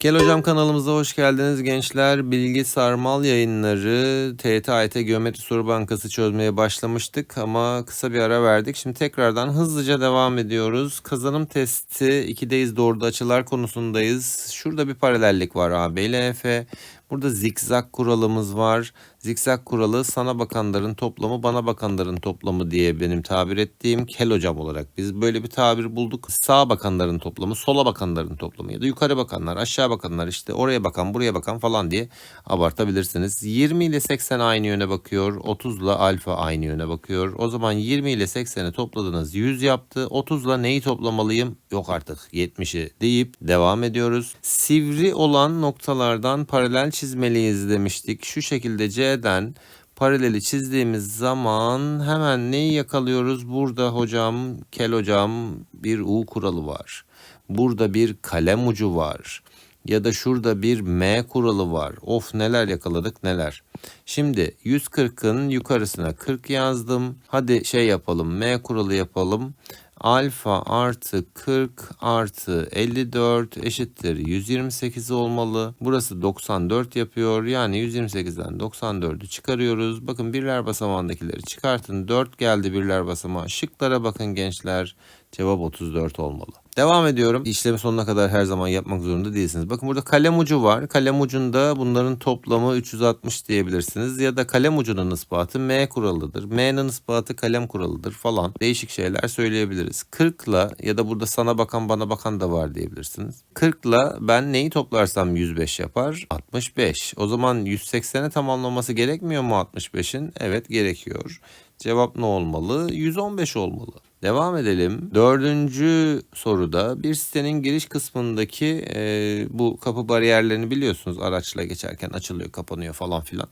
Gel Hocam kanalımıza hoş geldiniz gençler. Bilgi Sarmal yayınları TYT AYT Geometri Soru Bankası çözmeye başlamıştık ama kısa bir ara verdik. Şimdi tekrardan hızlıca devam ediyoruz. Kazanım testi 2'deyiz doğruda açılar konusundayız. Şurada bir paralellik var AB ile EF. Burada zikzak kuralımız var. Zikzak kuralı sana bakanların toplamı bana bakanların toplamı diye benim tabir ettiğim kel hocam olarak biz böyle bir tabir bulduk. Sağa bakanların toplamı, sola bakanların toplamı ya da yukarı bakanlar, aşağı bakanlar işte oraya bakan, buraya bakan falan diye abartabilirsiniz. 20 ile 80 aynı yöne bakıyor. 30 ile alfa aynı yöne bakıyor. O zaman 20 ile 80'i topladınız 100 yaptı. 30 ile neyi toplamalıyım? Yok artık 70'i deyip devam ediyoruz. Sivri olan noktalardan paralel çizmeliyiz demiştik. Şu şekilde C'den paraleli çizdiğimiz zaman hemen neyi yakalıyoruz? Burada hocam, kel hocam bir U kuralı var. Burada bir kalem ucu var. Ya da şurada bir M kuralı var. Of neler yakaladık neler. Şimdi 140'ın yukarısına 40 yazdım. Hadi şey yapalım M kuralı yapalım. Alfa artı 40 artı 54 eşittir 128 olmalı. Burası 94 yapıyor. Yani 128'den 94'ü çıkarıyoruz. Bakın birler basamağındakileri çıkartın. 4 geldi birler basamağı. Şıklara bakın gençler. Cevap 34 olmalı. Devam ediyorum. İşlemi sonuna kadar her zaman yapmak zorunda değilsiniz. Bakın burada kalem ucu var. Kalem ucunda bunların toplamı 360 diyebilirsiniz. Ya da kalem ucunun ispatı M kuralıdır. M'nin ispatı kalem kuralıdır falan. Değişik şeyler söyleyebiliriz. 40 ile ya da burada sana bakan bana bakan da var diyebilirsiniz. 40 ile ben neyi toplarsam 105 yapar? 65. O zaman 180'e tamamlaması gerekmiyor mu 65'in? Evet gerekiyor. Cevap ne olmalı? 115 olmalı. Devam edelim. Dördüncü soruda bir sitenin giriş kısmındaki e, bu kapı bariyerlerini biliyorsunuz. Araçla geçerken açılıyor, kapanıyor falan filan.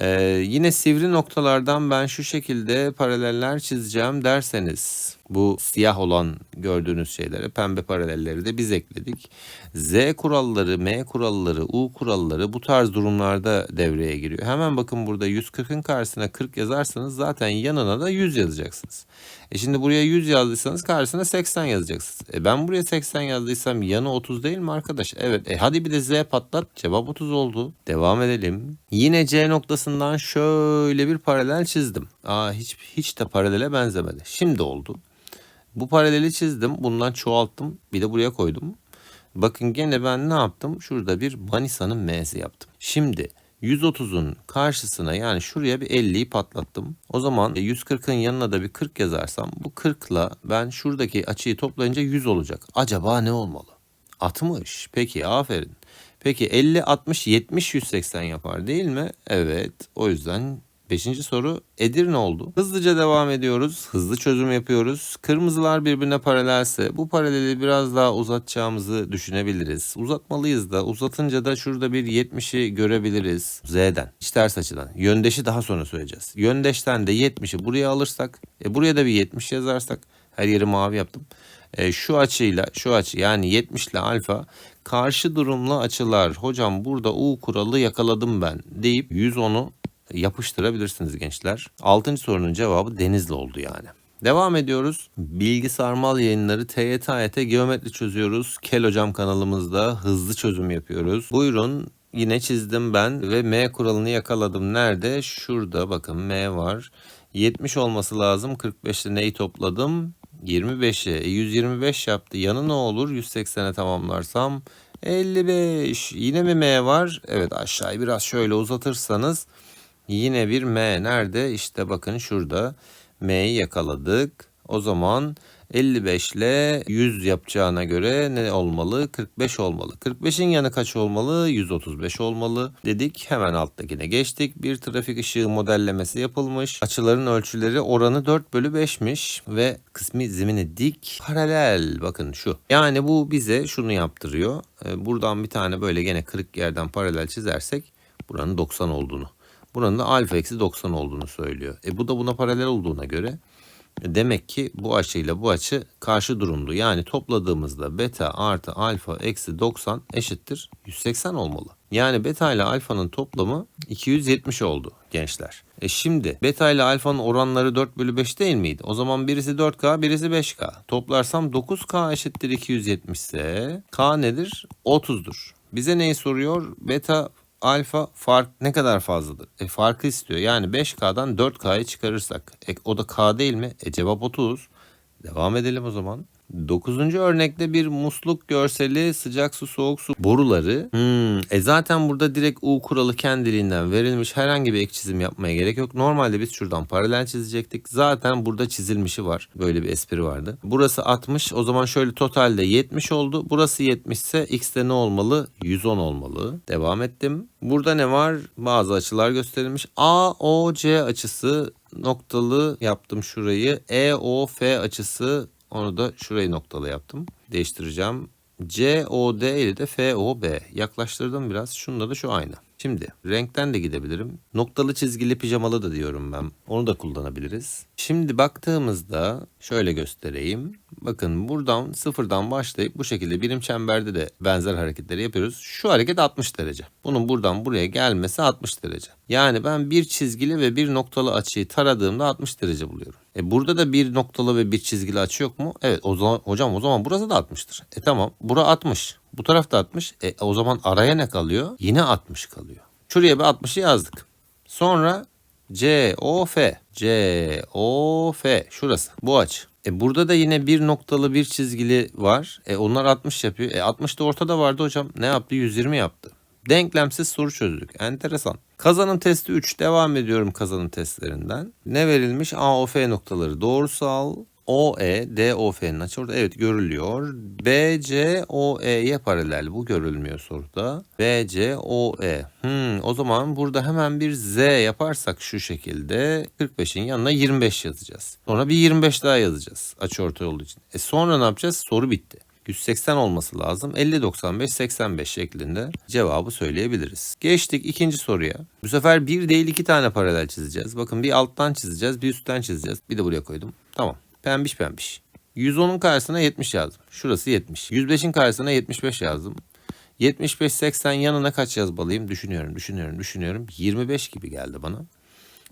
E, yine sivri noktalardan ben şu şekilde paraleller çizeceğim derseniz bu siyah olan gördüğünüz şeylere pembe paralelleri de biz ekledik. Z kuralları, M kuralları, U kuralları bu tarz durumlarda devreye giriyor. Hemen bakın burada 140'ın karşısına 40 yazarsanız zaten yanına da 100 yazacaksınız. E şimdi buraya 100 yazdıysanız karşısına 80 yazacaksınız. E ben buraya 80 yazdıysam yanı 30 değil mi arkadaş? Evet. E hadi bir de Z patlat. Cevap 30 oldu. Devam edelim. Yine C noktasından şöyle bir paralel çizdim. Aa hiç hiç de paralele benzemedi. Şimdi oldu. Bu paraleli çizdim. Bundan çoğalttım. Bir de buraya koydum. Bakın gene ben ne yaptım? Şurada bir Manisa'nın M'si yaptım. Şimdi 130'un karşısına yani şuraya bir 50'yi patlattım. O zaman 140'ın yanına da bir 40 yazarsam bu 40'la ben şuradaki açıyı toplayınca 100 olacak. Acaba ne olmalı? 60. Peki aferin. Peki 50, 60, 70, 180 yapar değil mi? Evet. O yüzden Beşinci soru Edirne oldu. Hızlıca devam ediyoruz. Hızlı çözüm yapıyoruz. Kırmızılar birbirine paralelse bu paraleli biraz daha uzatacağımızı düşünebiliriz. Uzatmalıyız da uzatınca da şurada bir 70'i görebiliriz. Z'den. İç ters açıdan. Yöndeşi daha sonra söyleyeceğiz. Yöndeşten de 70'i buraya alırsak e buraya da bir 70 yazarsak her yeri mavi yaptım. E, şu açıyla şu açı yani 70 ile alfa karşı durumlu açılar. Hocam burada U kuralı yakaladım ben deyip 110'u yapıştırabilirsiniz gençler. Altıncı sorunun cevabı Denizli oldu yani. Devam ediyoruz. Bilgi Sarmal yayınları TYT AYT geometri çözüyoruz. Kel Hocam kanalımızda hızlı çözüm yapıyoruz. Buyurun yine çizdim ben ve M kuralını yakaladım. Nerede? Şurada bakın M var. 70 olması lazım. 45'te neyi topladım? 25'i. E, 125 yaptı. Yanı ne olur? 180'e tamamlarsam 55. Yine mi M var? Evet aşağıyı biraz şöyle uzatırsanız Yine bir M nerede? İşte bakın şurada M'yi yakaladık. O zaman 55 ile 100 yapacağına göre ne olmalı? 45 olmalı. 45'in yanı kaç olmalı? 135 olmalı dedik. Hemen alttakine geçtik. Bir trafik ışığı modellemesi yapılmış. Açıların ölçüleri oranı 4 bölü 5'miş ve kısmi zemini dik paralel. Bakın şu. Yani bu bize şunu yaptırıyor. Ee, buradan bir tane böyle gene kırık yerden paralel çizersek buranın 90 olduğunu Buranın da alfa eksi 90 olduğunu söylüyor. E bu da buna paralel olduğuna göre e, demek ki bu açıyla bu açı karşı durumlu. Yani topladığımızda beta artı alfa eksi 90 eşittir 180 olmalı. Yani beta ile alfanın toplamı 270 oldu gençler. E şimdi beta ile alfanın oranları 4 bölü 5 değil miydi? O zaman birisi 4K birisi 5K. Toplarsam 9K eşittir 270 ise K nedir? 30'dur. Bize neyi soruyor? Beta alfa fark ne kadar fazladır? E farkı istiyor. Yani 5K'dan 4K'yı çıkarırsak. E, o da K değil mi? E cevap 30. Devam edelim o zaman. Dokuzuncu örnekte bir musluk görseli sıcak su soğuk su boruları. Hmm, e zaten burada direkt U kuralı kendiliğinden verilmiş. Herhangi bir ek çizim yapmaya gerek yok. Normalde biz şuradan paralel çizecektik. Zaten burada çizilmişi var. Böyle bir espri vardı. Burası 60. O zaman şöyle totalde 70 oldu. Burası 70 ise x'te ne olmalı? 110 olmalı. Devam ettim. Burada ne var? Bazı açılar gösterilmiş. AOC açısı noktalı yaptım şurayı. EOF açısı onu da şurayı noktalı yaptım. Değiştireceğim. COD ile de FOB. Yaklaştırdım biraz. Şunda da şu aynı. Şimdi renkten de gidebilirim. Noktalı çizgili pijamalı da diyorum ben. Onu da kullanabiliriz. Şimdi baktığımızda şöyle göstereyim. Bakın buradan sıfırdan başlayıp bu şekilde birim çemberde de benzer hareketleri yapıyoruz. Şu hareket 60 derece. Bunun buradan buraya gelmesi 60 derece. Yani ben bir çizgili ve bir noktalı açıyı taradığımda 60 derece buluyorum. E burada da bir noktalı ve bir çizgili açı yok mu? Evet o zaman hocam o zaman burası da 60'tır. E tamam bura 60. Bu tarafta 60. E o zaman araya ne kalıyor? Yine 60 kalıyor. Şuraya bir 60'ı yazdık. Sonra COF. COF. Şurası. Bu açı. E burada da yine bir noktalı bir çizgili var. E onlar 60 yapıyor. E 60 da ortada vardı hocam. Ne yaptı? 120 yaptı. Denklemsiz soru çözdük. Enteresan. Kazanım testi 3. Devam ediyorum kazanım testlerinden. Ne verilmiş? AOF noktaları doğrusal. OE, DOF'nin açı orada evet görülüyor. BC, OE'ye paralel bu görülmüyor soruda. BC, OE. Hmm, o zaman burada hemen bir Z yaparsak şu şekilde 45'in yanına 25 yazacağız. Sonra bir 25 daha yazacağız açı ortay olduğu için. E sonra ne yapacağız? Soru bitti. 180 olması lazım. 50 95 85 şeklinde cevabı söyleyebiliriz. Geçtik ikinci soruya. Bu sefer bir değil iki tane paralel çizeceğiz. Bakın bir alttan çizeceğiz, bir üstten çizeceğiz. Bir de buraya koydum. Tamam. Pembiş pembiş. 110'un karşısına 70 yazdım. Şurası 70. 105'in karşısına 75 yazdım. 75 80 yanına kaç yazmalıyım? Düşünüyorum, düşünüyorum, düşünüyorum. 25 gibi geldi bana.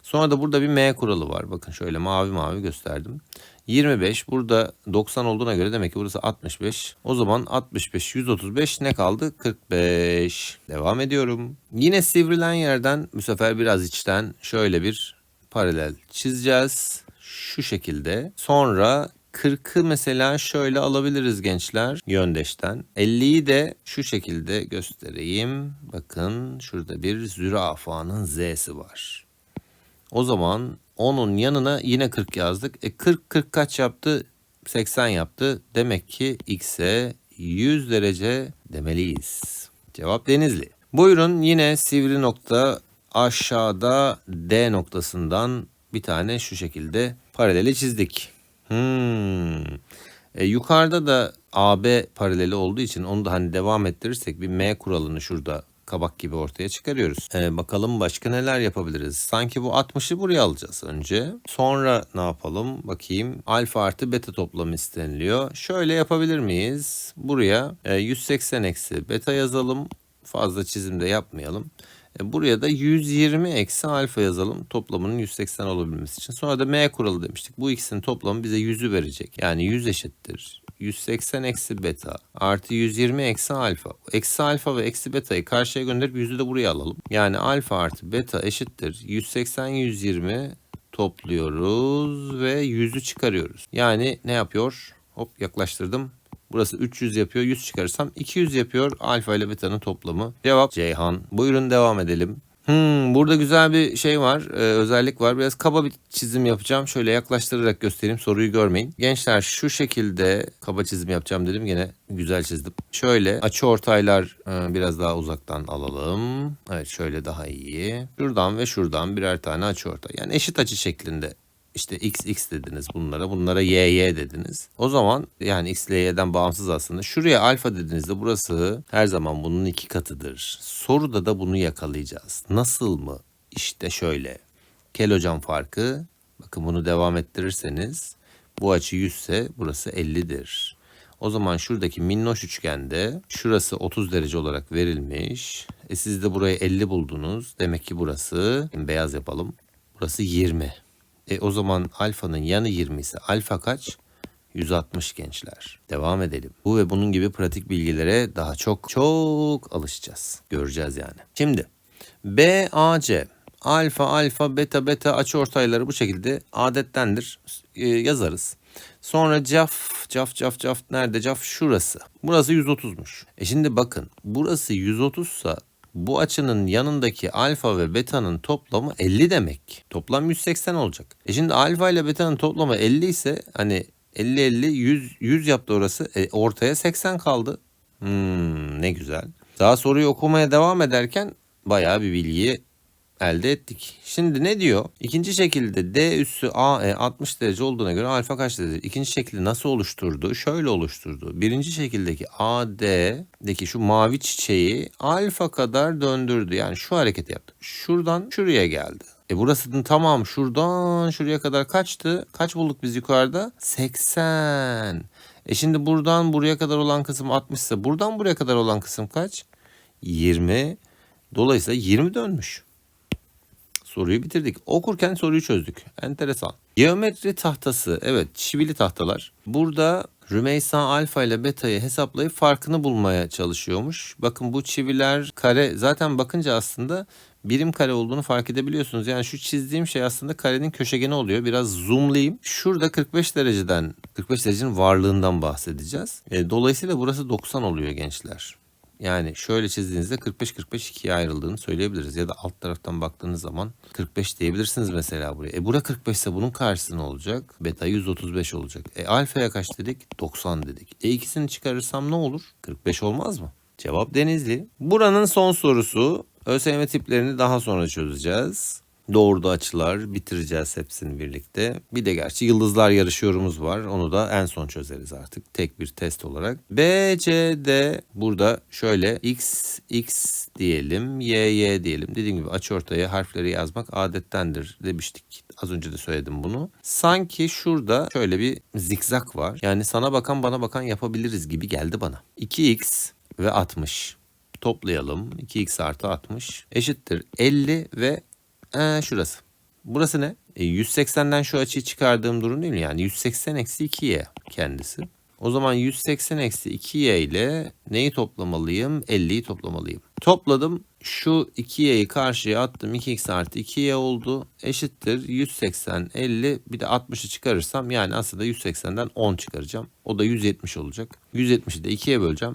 Sonra da burada bir M kuralı var. Bakın şöyle mavi mavi gösterdim. 25 burada 90 olduğuna göre demek ki burası 65. O zaman 65 135 ne kaldı? 45. Devam ediyorum. Yine sivrilen yerden bu sefer biraz içten şöyle bir paralel çizeceğiz. Şu şekilde. Sonra 40'ı mesela şöyle alabiliriz gençler yöndeşten. 50'yi de şu şekilde göstereyim. Bakın şurada bir zürafanın Z'si var. O zaman onun yanına yine 40 yazdık. E 40 40 kaç yaptı? 80 yaptı. Demek ki x'e 100 derece demeliyiz. Cevap Denizli. Buyurun yine sivri nokta aşağıda D noktasından bir tane şu şekilde paraleli çizdik. Hmm. E, yukarıda da AB paraleli olduğu için onu da hani devam ettirirsek bir M kuralını şurada kabak gibi ortaya çıkarıyoruz. Ee, bakalım başka neler yapabiliriz. Sanki bu 60'ı buraya alacağız önce. Sonra ne yapalım? Bakayım. Alfa artı beta toplamı isteniliyor. Şöyle yapabilir miyiz? Buraya e, 180 eksi beta yazalım. Fazla çizimde yapmayalım. E, buraya da 120 eksi alfa yazalım toplamının 180 olabilmesi için. Sonra da m kuralı demiştik. Bu ikisinin toplamı bize 100'ü verecek. Yani 100 eşittir. 180 eksi beta artı 120 eksi alfa. Eksi alfa ve eksi beta'yı karşıya gönderip 100'ü de buraya alalım. Yani alfa artı beta eşittir. 180 120 topluyoruz ve 100'ü çıkarıyoruz. Yani ne yapıyor? Hop yaklaştırdım. Burası 300 yapıyor. 100 çıkarırsam 200 yapıyor. Alfa ile beta'nın toplamı. Cevap Ceyhan. Buyurun devam edelim. Hmm, burada güzel bir şey var, e, özellik var. Biraz kaba bir çizim yapacağım. Şöyle yaklaştırarak göstereyim, soruyu görmeyin. Gençler şu şekilde kaba çizim yapacağım dedim. Yine güzel çizdim. Şöyle açı ortaylar e, biraz daha uzaktan alalım. Evet şöyle daha iyi. Şuradan ve şuradan birer tane açı ortay. Yani eşit açı şeklinde işte x x dediniz bunlara. Bunlara y y dediniz. O zaman yani x ile y'den bağımsız aslında. Şuraya alfa dediğinizde burası her zaman bunun iki katıdır. Soruda da bunu yakalayacağız. Nasıl mı? İşte şöyle. Kel hocam farkı. Bakın bunu devam ettirirseniz bu açı 100 ise burası 50'dir. O zaman şuradaki minnoş üçgende şurası 30 derece olarak verilmiş. E siz de burayı 50 buldunuz. Demek ki burası beyaz yapalım. Burası 20. E o zaman alfanın yanı 20 ise alfa kaç? 160 gençler. Devam edelim. Bu ve bunun gibi pratik bilgilere daha çok çok alışacağız. Göreceğiz yani. Şimdi BAC alfa alfa beta beta açıortayları bu şekilde adettendir. Ee, yazarız. Sonra caf caf caf caf nerede caf şurası. Burası 130'muş. E şimdi bakın burası 130 sa bu açının yanındaki alfa ve beta'nın toplamı 50 demek. Toplam 180 olacak. E şimdi alfa ile beta'nın toplamı 50 ise hani 50 50 100 100 yaptı orası. E ortaya 80 kaldı. Hmm, ne güzel. Daha soruyu okumaya devam ederken bayağı bir bilgiyi elde ettik. Şimdi ne diyor? İkinci şekilde D üssü AE 60 derece olduğuna göre alfa kaç derece? İkinci şekli nasıl oluşturdu? Şöyle oluşturdu. Birinci şekildeki AD'deki şu mavi çiçeği alfa kadar döndürdü. Yani şu hareketi yaptı. Şuradan şuraya geldi. E burasının tamam şuradan şuraya kadar kaçtı? Kaç bulduk biz yukarıda? 80. E şimdi buradan buraya kadar olan kısım 60 ise buradan buraya kadar olan kısım kaç? 20. Dolayısıyla 20 dönmüş. Soruyu bitirdik. Okurken soruyu çözdük. Enteresan. Geometri tahtası. Evet çivili tahtalar. Burada Rümeysa alfa ile beta'yı hesaplayıp farkını bulmaya çalışıyormuş. Bakın bu çiviler kare zaten bakınca aslında birim kare olduğunu fark edebiliyorsunuz. Yani şu çizdiğim şey aslında karenin köşegeni oluyor. Biraz zoomlayayım. Şurada 45 dereceden 45 derecenin varlığından bahsedeceğiz. E, dolayısıyla burası 90 oluyor gençler. Yani şöyle çizdiğinizde 45-45 ikiye ayrıldığını söyleyebiliriz. Ya da alt taraftan baktığınız zaman 45 diyebilirsiniz mesela buraya. E bura 45 ise bunun karşısı ne olacak? Beta 135 olacak. E alfaya kaç dedik? 90 dedik. E ikisini çıkarırsam ne olur? 45 olmaz mı? Cevap Denizli. Buranın son sorusu. ÖSYM tiplerini daha sonra çözeceğiz. Doğruda açılar bitireceğiz hepsini birlikte. Bir de gerçi yıldızlar yarışıyorumuz var. Onu da en son çözeriz artık tek bir test olarak. B, C, D burada şöyle X, X diyelim, Y, Y diyelim. Dediğim gibi açıortaya harfleri yazmak adettendir demiştik. Az önce de söyledim bunu. Sanki şurada şöyle bir zikzak var. Yani sana bakan bana bakan yapabiliriz gibi geldi bana. 2X ve 60 toplayalım. 2x artı 60 eşittir 50 ve ee, şurası. Burası ne? E, 180'den şu açıyı çıkardığım durum değil mi? Yani 180 eksi 2y kendisi. O zaman 180 eksi 2y ile neyi toplamalıyım? 50'yi toplamalıyım. Topladım. Şu 2y'yi karşıya attım. 2x artı 2y oldu. Eşittir 180, 50 bir de 60'ı çıkarırsam yani aslında 180'den 10 çıkaracağım. O da 170 olacak. 170'i de 2'ye böleceğim.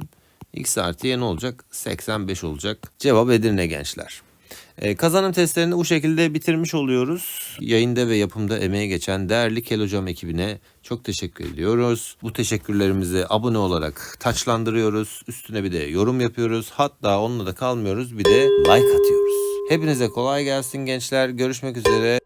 x artı y ne olacak? 85 olacak. Cevap Edirne gençler. Ee, kazanım testlerini bu şekilde bitirmiş oluyoruz. Yayında ve yapımda emeğe geçen değerli Kel Hocam ekibine çok teşekkür ediyoruz. Bu teşekkürlerimizi abone olarak taçlandırıyoruz. Üstüne bir de yorum yapıyoruz. Hatta onunla da kalmıyoruz bir de like atıyoruz. Hepinize kolay gelsin gençler. Görüşmek üzere.